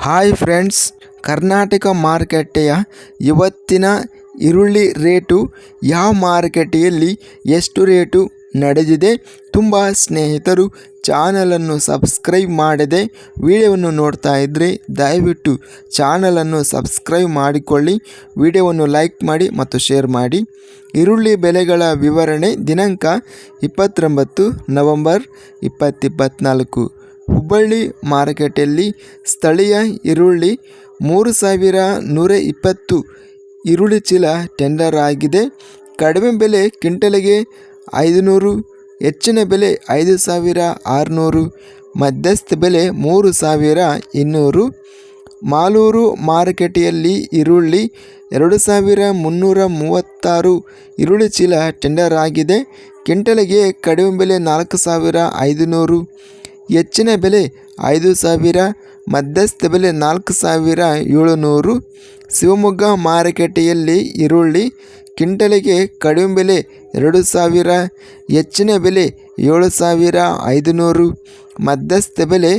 Hi friends Karnataka ಮಾರುಕಟ್ಟೆಯ ಇವತ್ತಿನ ಈರುಳ್ಳಿ ರೇಟು ಯಾವ ಮಾರುಕಟ್ಟೆಯಲ್ಲಿ ಎಷ್ಟು ರೇಟು ನಡೆದಿದೆ ತುಂಬ ಸ್ನೇಹಿತರು ಚಾನಲನ್ನು ಸಬ್ಸ್ಕ್ರೈಬ್ ಮಾಡದೆ ವಿಡಿಯೋವನ್ನು ನೋಡ್ತಾ ಇದ್ದರೆ ದಯವಿಟ್ಟು ಚಾನಲನ್ನು ಸಬ್ಸ್ಕ್ರೈಬ್ ಮಾಡಿಕೊಳ್ಳಿ, ವಿಡಿಯೋವನ್ನು ಲೈಕ್ ಮಾಡಿ ಮತ್ತು ಶೇರ್ ಮಾಡಿ. ಈರುಳ್ಳಿ ಬೆಲೆಗಳ ವಿವರಣೆ ದಿನಾಂಕ ಇಪ್ಪತ್ತೊಂಬತ್ತು ನವಂಬರ್ ಇಪ್ಪತ್ತಿಪ್ಪತ್ತ್ನಾಲ್ಕು ಹುಬ್ಬಳ್ಳಿ ಮಾರುಕಟ್ಟೆಯಲ್ಲಿ ಸ್ಥಳೀಯ ಈರುಳ್ಳಿ ಮೂರು ಸಾವಿರ ನೂರ ಇಪ್ಪತ್ತು ಈರುಳ್ಳಿ ಚೀಲ ಟೆಂಡರ್ ಆಗಿದೆ. ಕಡಿಮೆ ಬೆಲೆ ಕ್ವಿಂಟಲಿಗೆ ಐದುನೂರು, ಹೆಚ್ಚಿನ ಬೆಲೆ ಐದು ಸಾವಿರ ಆರುನೂರು, ಮಧ್ಯಸ್ಥ ಬೆಲೆ ಮೂರು ಸಾವಿರ ಇನ್ನೂರು. ಮಾಲೂರು ಮಾರುಕಟ್ಟೆಯಲ್ಲಿ ಈರುಳ್ಳಿ ಎರಡು ಸಾವಿರ ಮುನ್ನೂರ ಮೂವತ್ತಾರು ಈರುಳ್ಳಿ ಚೀಲ ಟೆಂಡರ್ ಆಗಿದೆ. ಕ್ವಿಂಟಲಿಗೆ ಕಡಿಮೆ ಬೆಲೆ ನಾಲ್ಕು ಸಾವಿರ ಐದುನೂರು. ಹೆಚ್ಚಿನ ಬೆಲೆ ಐದು ಸಾವಿರ, ಮಧ್ಯಸ್ಥ ಬೆಲೆ ನಾಲ್ಕು ಸಾವಿರ ಏಳುನೂರು. ಶಿವಮೊಗ್ಗ ಮಾರುಕಟ್ಟೆಯಲ್ಲಿ ಈರುಳ್ಳಿ ಕಿಂಟಲಿಗೆ ಕಡಿಮೆ ಬೆಲೆ ಎರಡು ಸಾವಿರ, ಹೆಚ್ಚಿನ ಬೆಲೆ ಏಳು ಸಾವಿರ ಐದುನೂರು. ಮಧ್ಯಸ್ಥ ಬೆಲೆ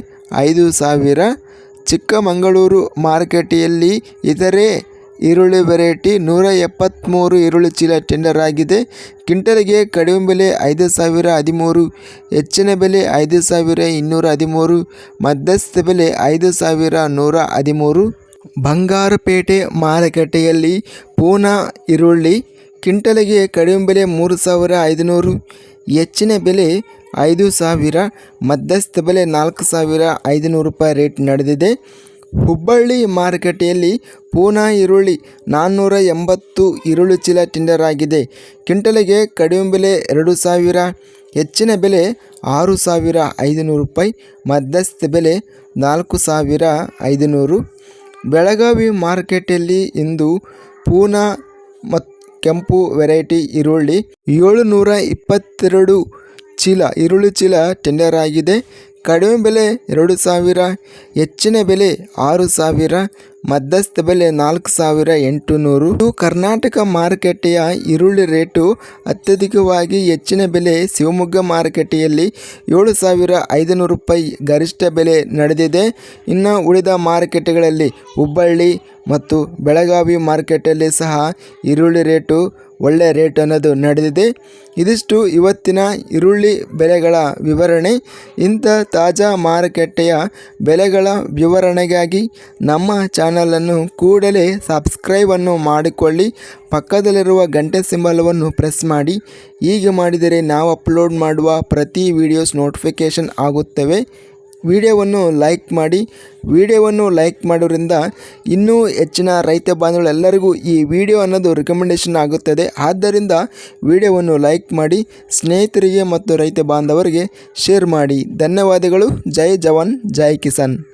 ಐದು ಸಾವಿರ. ಚಿಕ್ಕಮಗಳೂರು ಮಾರುಕಟ್ಟೆಯಲ್ಲಿ ಇತರೆ ಈರುಳ್ಳಿ ವೆರೈಟಿ ನೂರ ಎಪ್ಪತ್ತ್ಮೂರು ಈರುಳ್ಳಿ ಚೀಲ ಟೆಂಡರ್ ಆಗಿದೆ. ಕ್ವಿಂಟಲ್ಗೆ ಕಡಿಮೆ ಬೆಲೆ ಐದು ಸಾವಿರ ಹದಿಮೂರು, ಹೆಚ್ಚಿನ ಬೆಲೆ ಐದು ಸಾವಿರ ಇನ್ನೂರ ಹದಿಮೂರು, ಮಧ್ಯಸ್ಥ ಬೆಲೆ ಐದು ಸಾವಿರ ನೂರ ಹದಿಮೂರು. ಬಂಗಾರಪೇಟೆ ಮಾರುಕಟ್ಟೆಯಲ್ಲಿ ಪೂನಾ ಈರುಳ್ಳಿ ಕ್ವಿಂಟಲ್ಗೆ ಕಡಿಮೆ ಬೆಲೆ ಮೂರು ಸಾವಿರ ಐದುನೂರು, ಹೆಚ್ಚಿನ ಬೆಲೆ ಐದು ಸಾವಿರ, ಮಧ್ಯಸ್ಥ ಬೆಲೆ ನಾಲ್ಕು ಸಾವಿರ ಐದುನೂರು ರೂಪಾಯಿ ರೇಟ್ ನಡೆದಿದೆ. ಹುಬ್ಬಳ್ಳಿ ಮಾರುಕಟ್ಟೆಯಲ್ಲಿ ಪೂನಾ ಈರುಳ್ಳಿ ನಾನ್ನೂರ ಎಂಬತ್ತು ಈರುಳ್ಳಿ ಚೀಲ ಟಿಂಡರ್ ಆಗಿದೆ ಕ್ವಿಂಟಲಿಗೆ ಕಡಿಮೆ ಬೆಲೆ ಎರಡು ಸಾವಿರ, ಹೆಚ್ಚಿನ ಬೆಲೆ ಆರು ಸಾವಿರ ಐದುನೂರು ರೂಪಾಯಿ, ಮಧ್ಯಸ್ಥ ಬೆಲೆ ನಾಲ್ಕು ಸಾವಿರ ಐದುನೂರು. ಬೆಳಗಾವಿ ಮಾರುಕಟ್ಟೆಯಲ್ಲಿ ಇಂದು ಪೂನಾ ಮತ್ತು ಕೆಂಪು ವೆರೈಟಿ ಈರುಳ್ಳಿ ಏಳುನೂರ ಇಪ್ಪತ್ತೆರಡು ಚೀಲ, ಈರುಳ್ಳಿ ಚೀಲ ಟೆಂಡರ್ ಆಗಿದೆ ಕಡಿಮೆ ಬೆಲೆ ಎರಡು ಸಾವಿರ, ಹೆಚ್ಚಿನ ಬೆಲೆ ಆರು ಸಾವಿರ, ಮಧ್ಯಸ್ಥ ಬೆಲೆ ನಾಲ್ಕು ಸಾವಿರ ಎಂಟು ನೂರು ಇದು ಕರ್ನಾಟಕ ಮಾರುಕಟ್ಟೆಯ ಈರುಳ್ಳಿ ರೇಟು ಅತ್ಯಧಿಕವಾಗಿ ಹೆಚ್ಚಿನ ಬೆಲೆ ಶಿವಮೊಗ್ಗ ಮಾರುಕಟ್ಟೆಯಲ್ಲಿ ಏಳು ಸಾವಿರ ಐದುನೂರು ರೂಪಾಯಿ ಗರಿಷ್ಠ ಬೆಲೆ ನಡೆದಿದೆ. ಇನ್ನು ಉಳಿದ ಮಾರುಕಟ್ಟೆಗಳಲ್ಲಿ ಹುಬ್ಬಳ್ಳಿ ಮತ್ತು ಬೆಳಗಾವಿ ಮಾರುಕಟ್ಟೆಯಲ್ಲಿ ಸಹ ಈರುಳ್ಳಿ ರೇಟು ಒಳ್ಳೆಯ ರೇಟ್ ಅನ್ನೋದು ನಡೆದಿದೆ. ಇದಿಷ್ಟು ಇವತ್ತಿನ ಈರುಳ್ಳಿ ಬೆಲೆಗಳ ವಿವರಣೆ. ಇಂಥ ತಾಜಾ ಮಾರುಕಟ್ಟೆಯ ಬೆಲೆಗಳ ವಿವರಣೆಗಾಗಿ ನಮ್ಮ ಚಾನಲನ್ನು ಕೂಡಲೇ ಸಬ್ಸ್ಕ್ರೈಬನ್ನು ಮಾಡಿಕೊಳ್ಳಿ. ಪಕ್ಕದಲ್ಲಿರುವ ಗಂಟೆ ಸಿಂಬಲವನ್ನು ಪ್ರೆಸ್ ಮಾಡಿ. ಹೀಗೆ ಮಾಡಿದರೆ ನಾವು ಅಪ್ಲೋಡ್ ಮಾಡುವ ಪ್ರತಿ ವಿಡಿಯೋಸ್ ನೋಟಿಫಿಕೇಷನ್ ಆಗುತ್ತವೆ. ವಿಡಿಯೋವನ್ನು ಲೈಕ್ ಮಾಡಿ, ವಿಡಿಯೋವನ್ನು ಲೈಕ್ ಮಾಡೋದ್ರಿಂದ ಇನ್ನೂ ಹೆಚ್ಚಿನ ರೈತ ಬಾಂಧವರೆಲ್ಲರಿಗೂ ಈ ವಿಡಿಯೋ ಅನ್ನೋದು ರಿಕಮೆಂಡೇಷನ್ ಆಗುತ್ತದೆ. ಆದ್ದರಿಂದ ವಿಡಿಯೋವನ್ನು ಲೈಕ್ ಮಾಡಿ, ಸ್ನೇಹಿತರಿಗೆ ಮತ್ತು ರೈತ ಬಾಂಧವರಿಗೆ ಶೇರ್ ಮಾಡಿ. ಧನ್ಯವಾದಗಳು. ಜೈ ಜವಾನ್, ಜೈ ಕಿಸಾನ್.